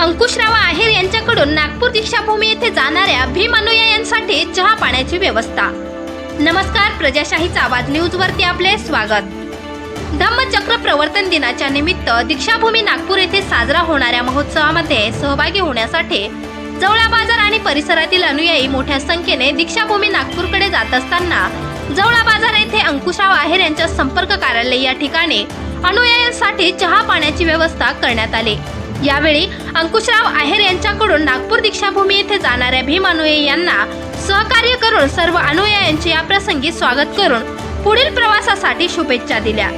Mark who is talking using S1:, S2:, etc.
S1: अंकुशराव आहेर यांच्याकडून नागपूर दीक्षाभूमी येथे जाणाऱ्या भीम अनुयायांसाठी चहा पाण्याची व्यवस्था. नमस्कार प्रजाशाहीचा आवाज न्यूज वरती आपले स्वागत. धम्मचक्र प्रवर्तन दिनाच्या निमित्त दीक्षाभूमी नागपूर येथे साजरा होणाऱ्या महोत्सवामध्ये सहभागी होण्यासाठी जवळा बाजार आणि परिसरातील अनुयायी मोठ्या संख्येने दीक्षाभूमी नागपूरकडे जात असताना जवळा बाजार येथे अंकुशराव आहेर यांच्या संपर्क कार्यालय या ठिकाणी अनुयायांसाठी चहा पाण्याची व्यवस्था करण्यात आली. यावेळी अंकुशराव आहेर यांच्याकडून नागपूर दीक्षाभूमी येथे जाणाऱ्या भीम अनुये यांना सहकार्य करून सर्व अनुयायांचे या प्रसंगी स्वागत करून पुढील प्रवासासाठी शुभेच्छा दिल्या.